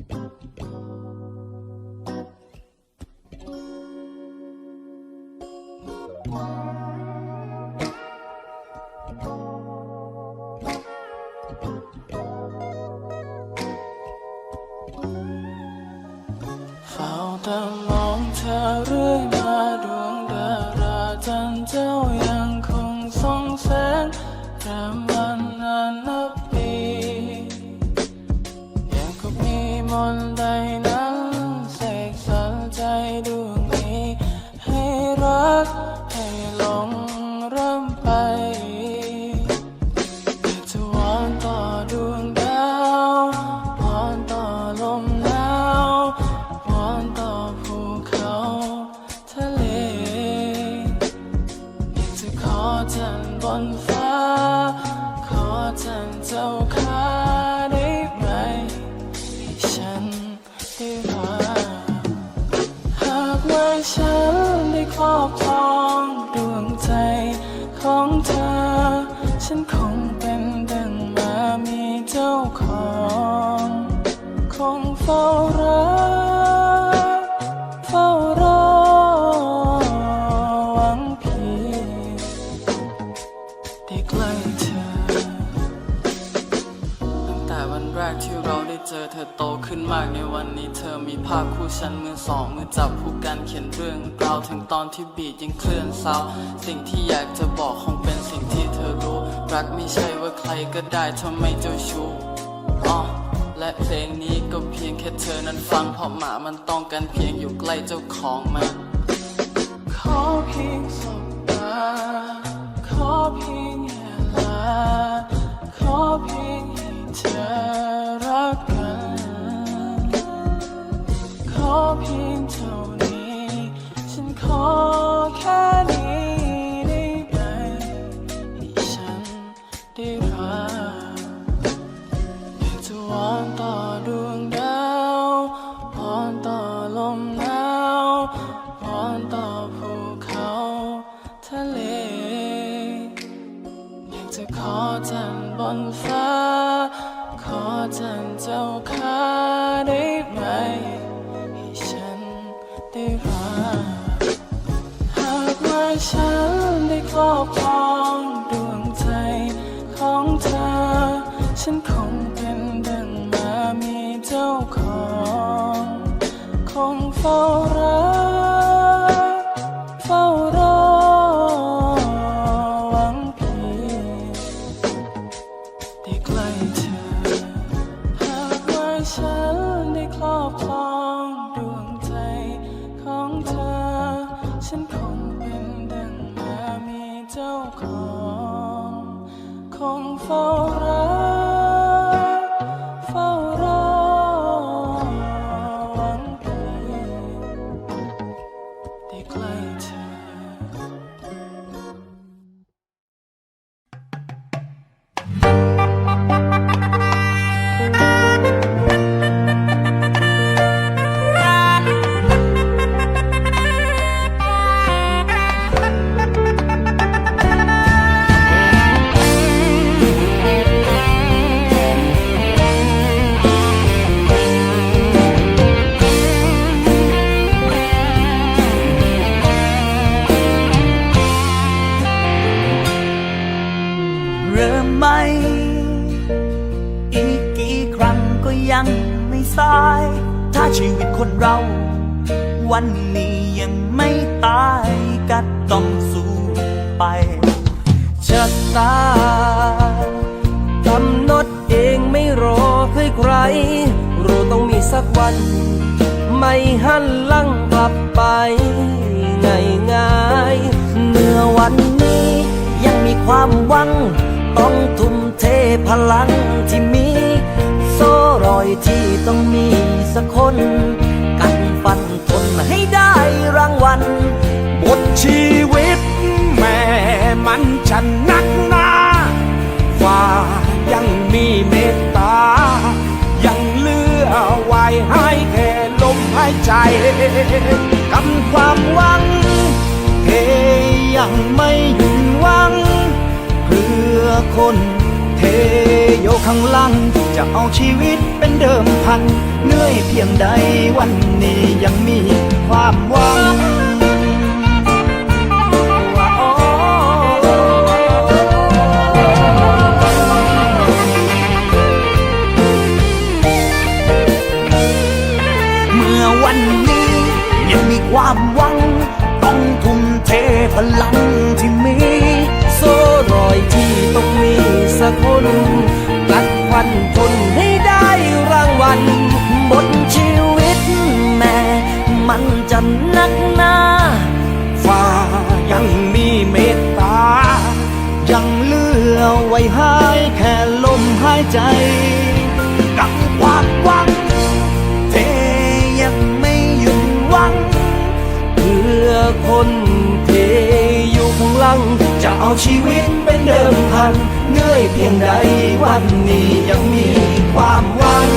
เฝ้าแต่มองเธอเรื่อยมาดวงดาราจันทร์เจ้ายังคงส่องแสงแรมวันนาน ทร์เจ้าขาได้ไหมให้ฉันได้รักหากว่าฉันได้ครอบครองดวงใจของเธอ ฉันคงเป็นดังมามีเจ้าของ คงเฝ้ารักเฝ้ารอหวังเพียงได้ใกล้เธอ แรกที่เราได้เจอเธอโตขึ้นมากในวันนี้เธอมีภาพคู่ฉันมือสองมือจับคู่กันเขียนเรื่องราวถึงตอนที่บีดยังเคลื่อนเศร้าสิ่งที่อยากจะบอกคงเป็นสิ่งที่เธอรู้ รักไม่ใช่ว่าใครก็ได้ทำไมเจ้าชู้อ๋อและเพลงนี้ก็เพียงแค่เธอนั้นฟังเพราะหมามันต้องการเพียงอยู่ใกล้เจ้าของมันขอเพียง จะขอจันบนฟ้า ขอจันเจ้าขาได้ไหม ให้ฉันได้รักหากว่าฉันได้ครอบครองดวงใจของเธอ ฉันคงเป็นดังมามีเจ้าของ คงเฝ้าร ริ่มใหม่อีกกี่ครั้งก็ยังไม่สาย ถ้าชีวิตคนเรา วันนี้ยังไม่ตายก็ต้องสู้ไปชะตากำหนดเองไม่รอให้ใครรู้ต้องมีสักวัน ไม่หันหลังกลับไปง่ายง่ายเมื่อวันนี้ยังมีความหวัง พลังที่มี โซ่รอยที่ต้องมีสักคน กันฟันทนให้ได้รางวัลบทชีวิตแม่มันจะนักหนาฟ้ายังมีเมตตา ยังเลือไว้ให้แค่ลมหายใจกำความหวังเทยังไม่หยุดหวังเพื่อคน ข้างล่างจะเอาชีวิตเป็นเดิมพัน เหนื่อยเพียงใดวันนี้ยังมีความหวังเมื่อวันนี้ ยังมีความหวัง ต้องทุ่มเทพลังที่มี โซ่รอยที่ต้องมีสักคน มันนักหนาฟ้ายังมีเมตตา ยังเลือไว้ให้แค่ลมหายใจ กับความหวัง เทยังไม่หยุดหวัง เพื่อคนเทอยู่ข้างลัง จะเอาชีวิตเป็นเดิมพัน เหนื่อยเพียงใดวันนี้ยังมีความหวัง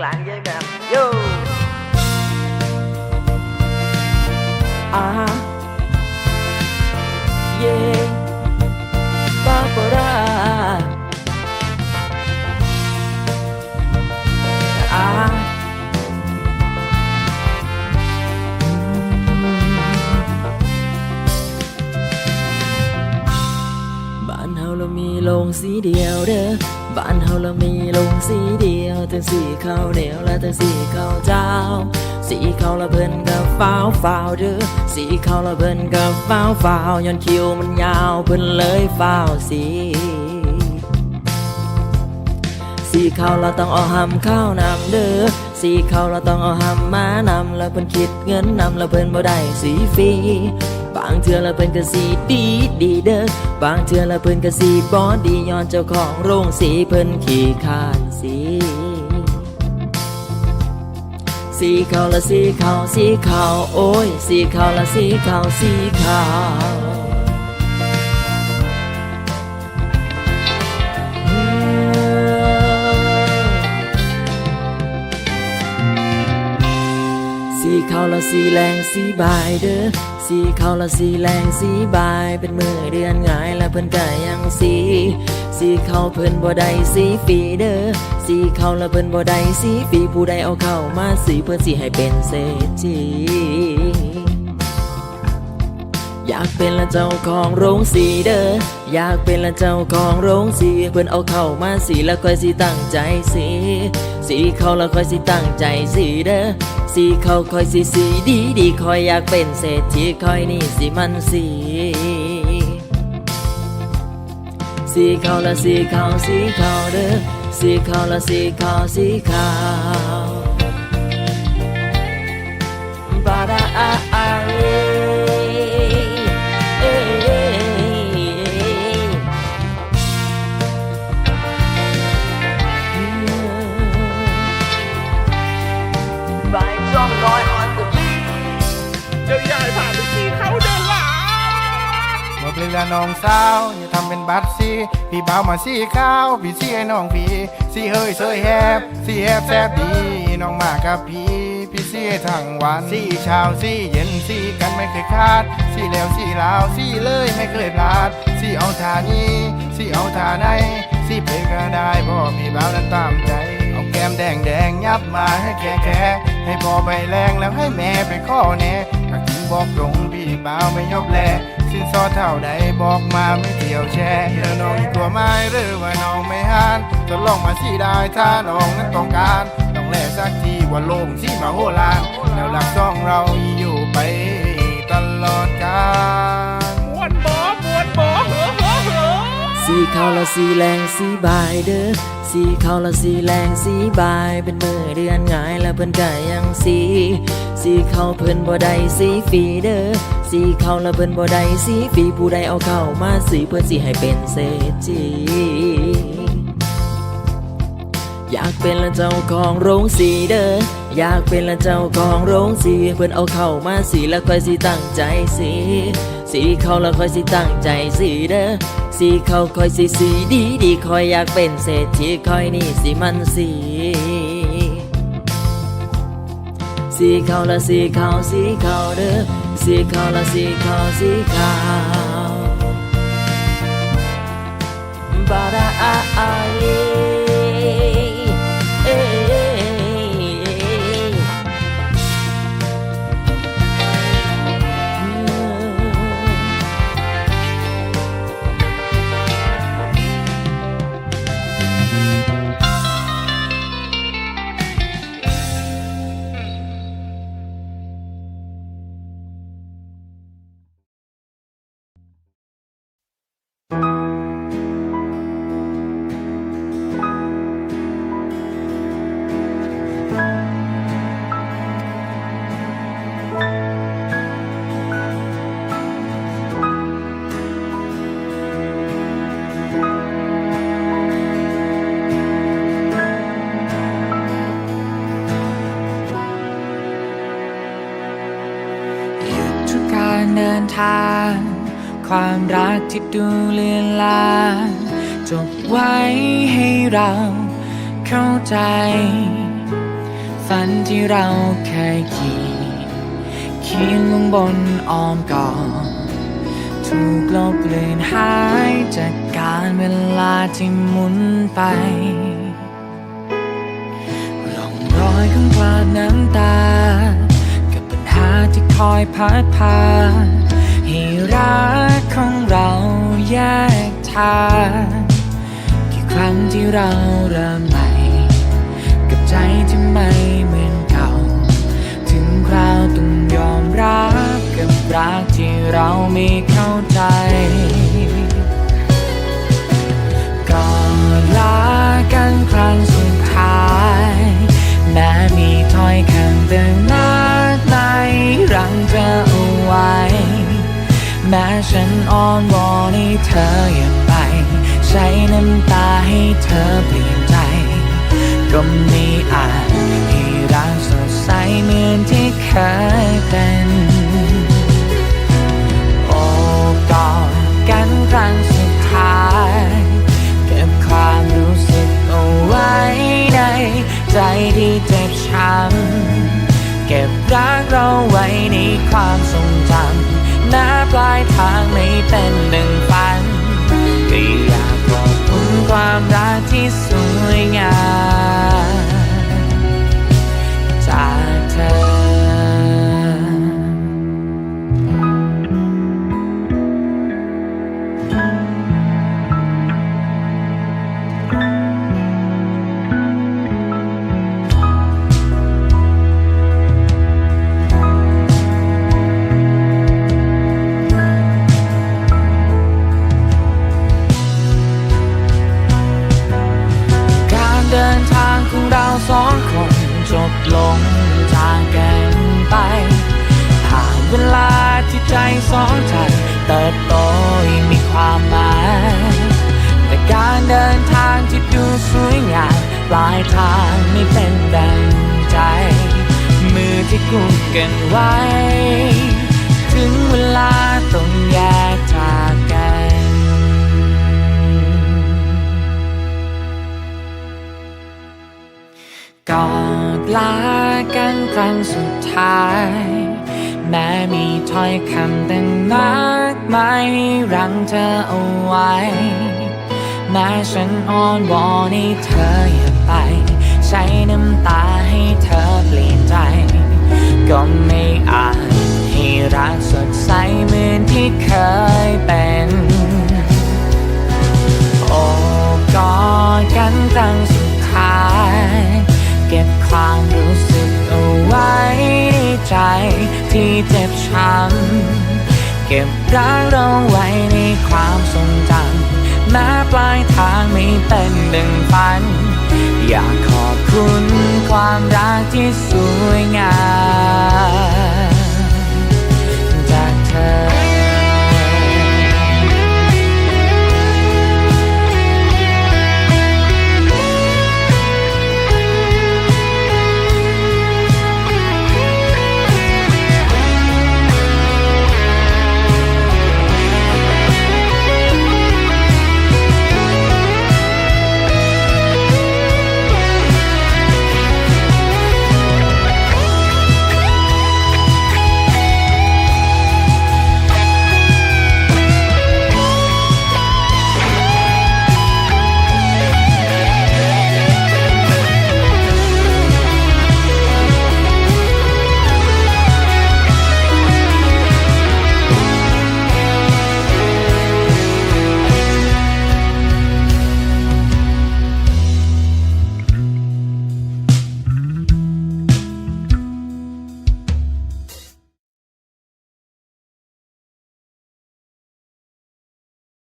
หลังยังแบบโย่อ่าเย่าเรามีโรงสีเดียวเด้อบ้านเฮาเรามีโรงสีเดียวทั้งสีข้าวเหนียวและทั้งสีข้าวเจ้า สีข้าวละเพิ่นกับฟ้าวฟ้าวเด้อสีข้าวละเพิ่นกับฟ้าวฟ้าวย้อนคิวมันยาวเพิ่นเลยฟ้าวสีสีขาวเราต้องเอาหำข้าวนำเด้อ สีขาวเราต้องเอาหำมานำแล้วเพิ่นคิดเงินนำแล้วเพิ่นบ่ได้สีฟรีบางเทื่อแล้วเพิ่นก็สีดีดีเด้อบางเทื่อแล้วเพิ่นก็สีบ่ดีย้อนเจ้าของโรงสีเพิ่นขี้ขานสีสีขาวละสีขาวสีขาวโอ้ยสีขาวละสีขาวสีขา สีขาวละสีแรงสีบายเด้อสีขาวละสีแรงสีบายเป็นมือเดือนหงายและเพิ่นก็ยังสีสีขาวเพิ่นบ่ได้สีฟีเด้อสีขาวละเพิ่นบ่ได้สีฟีผู้ใดเอาเข้ามาสีเพิ่นสิให้เป็นเศรษฐีอยากเป็นละเจ้าของโรงสีเด้ออยากเป็นละเจ้าของโรงสีเพิ่นเอาเข้ามาสีแล้วค่อยสิตั้งใจสี สีเขาแล้วคอยสิตั้งใจสีเด้อสีเขาคอยสิสีดีดีคอยอยากเป็นเศรษฐีคอยนี่สิมันสีสีขาวละสีขาวสีขาวเด้อสีขาวละสีขาวสีขาวบาดาอาอา เลยละน้องสาวอย่าทำเป็นบัตรซีพี่บ่าวมาซีข้าวพี่ซีให้น้องพี่ซีเฮ้ยเซยแฮบซีแฮบแซบดีน้องมากับพี่พี่ซี้ทั้งวันซีเช้าซีเย็นซีกันไม่เคยขาดซีแล้วซีลาวซีเลยไม่เคยพลาดซีเอาทานี้ซีเอาทาไหนซีเพลงก็ได้พ่อมีบ่าวนั้นตามใจ มแดงแดงยับมาให้แค่แค่ให้พ่อไปแรงแล้วให้แม่ไปข้อแน่ถ้าถึงบอกตรงพี่บ่าไม่ยอบแลสินสอเท่าใดบอกมาไม่เที่ยวแช่แล้วน้องตัวไม้หรือว่าน้องไม่หานจะลองมาสิได้ถ้าน้องนั้นต้องการ ต้องแลสักทีว่าโลงสิมาโหลานแล้วหลักสองเราอยู่ไปตลอดกาลมวนบอมวนบอเหอเหอเหอสีขาวและสีแรงสีบายเด้อ สีเขาละสีแรงสีบายเป็นมือเดือนงายและเพิ่นก็ยังสี สีเขาเพิ่นบ่ได้สีฟีเด้อสีเขาละเพิ่นบ่ได้สีฟีผู้ใดเอาเข้ามาสีเพิ่นสิให้เป็นเศรษฐีอยากเป็นละเจ้าของโรงสีเด้ออยากเป็นละเจ้าของโรงสีเพื่อนเอาเข้ามาสีแล้วค่อยสิตั้งใจสี สีเขาแล้วคอยสิตั้งใจสีเด้อสีเขาคอยสิสีดีดีคอยอยากเป็นเศรษฐีคอยนี่สิมันสีสีขาวละสีขาวสีขาวเด้อสีขาวละสีขาวสีขาวบาราอา ที่ดูเลือนลางจบไว้ให้เราเข้าใจ ฝันที่เราเคยขี่เขียนลงบนอ้อมกอดถูกลบเลือนหายจากการเวลาที่หมุนไปร่องรอยของความน้ำตา กับปัญหาที่คอยพัดพา ให้รักของเราแยกทางกี่ครั้งที่เราเริ่มใหม่กับใจที่ไม่เหมือนเก่า ถึงคราวต้องยอมรับกับรักที่เราไม่เข้าใจก่อนลากันครั้ง ฉันอ้อนวอนให้เธออย่าไป ใช้น้ำตาให้เธอเปลี่ยนใจ ก็ไม่ ทางไม่เป็นหนึ่ง จบลงทางกันไป ผ่านเวลาที่ใจสองใจเติบโตยมีความหมาย แต่การเดินทางที่ดูสวยงามปลายทางไม่เป็นดังใจ มือที่กุมกันไว้ ถึงเวลาต้องแยกจากกันก่อด ลากันครั้งสุดท้าย แม้มีถ้อยคำต่างมากมายรังเธอเอาไว้ แม้ฉันอ้อนวอนให้เธออย่าไป ใช้น้ำตาให้เธอเปลี่ยนใจ ก็ไม่อาจให้รักสดใสเหมือนที่เคยเป็น โอบกอดกันครั้ง ที่เจ็บช้ำเก็บรักเราไว้ในความทรงจำแม้ปลายทางไม่เป็นดึงฝัน อยากขอบคุณความรักที่สวยงาม